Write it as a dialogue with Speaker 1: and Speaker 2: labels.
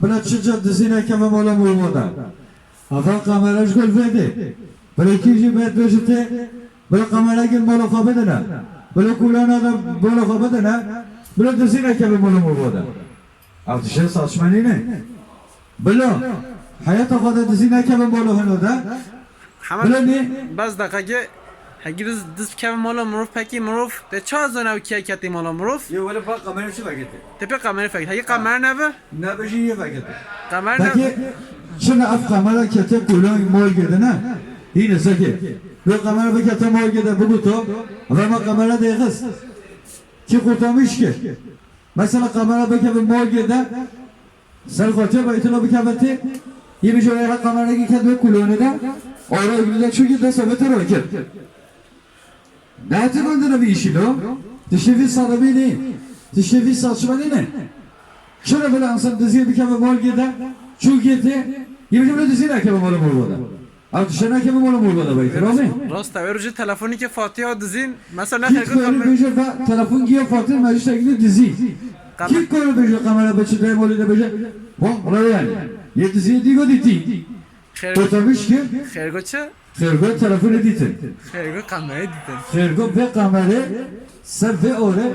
Speaker 1: بلا چجا دزینه که به مولا مرمودا افا قمرش گل فیده بلا کیجی بید بشته بلا قمره گل مولا خوابه نه بلا کولان آدم مولا خوابه نه بلا دزینه که به مولا مرمودا ارتشه saçmanı ne? بلا حیات خود دزینه که به مولا هنودا
Speaker 2: Hamad
Speaker 1: بلا ne?
Speaker 2: baz daqiqaga hagiriz diz kavi mola muruf paki muruf de chazona u kiya kati mola muruf
Speaker 1: Ye veli bak kamerayı şu vakiti.
Speaker 2: tepe kamera fak hagi kamera nave
Speaker 1: Ne beşi ye vakiti.
Speaker 2: kamera
Speaker 1: Peki
Speaker 2: nave
Speaker 1: şimdi af kamera kete kulon mol gede ne? Yine seki. Bu kamera bir kete mol gede bu kutu. Ama kamera değil kız. Ki kurtarmış ki. Mesela kamera bir kete mol gede. Sen koça baytına bir kete. Yemiş oraya kamera ki kete kulonu da. Oraya gidiyor çünkü de sebete roket. Ne tepende bir işi değil. Dışarı saçma ne? Şöyle böyle insan diziye bir kere bölgede şu geti yemin böyle diziye keme mola burada. Artık şuna keme mola burada baytır o ne?
Speaker 2: rost verucu telefoni ke fatiha dizin mesela ne
Speaker 1: Git
Speaker 2: hagi
Speaker 1: böyle
Speaker 2: kamera
Speaker 1: bir bak telefon giye fatır meclise gidiyor dizi. Git böyle bir kamera başı da böyle de böyle. Bu oraya yani. Ye diziye digo diti.
Speaker 2: Khairgo
Speaker 1: Totamış ki
Speaker 2: khairgo che
Speaker 1: Sergo telefonu ditin.
Speaker 2: khairgo kamera ditin
Speaker 1: Sergo ve kamera sen ve oraya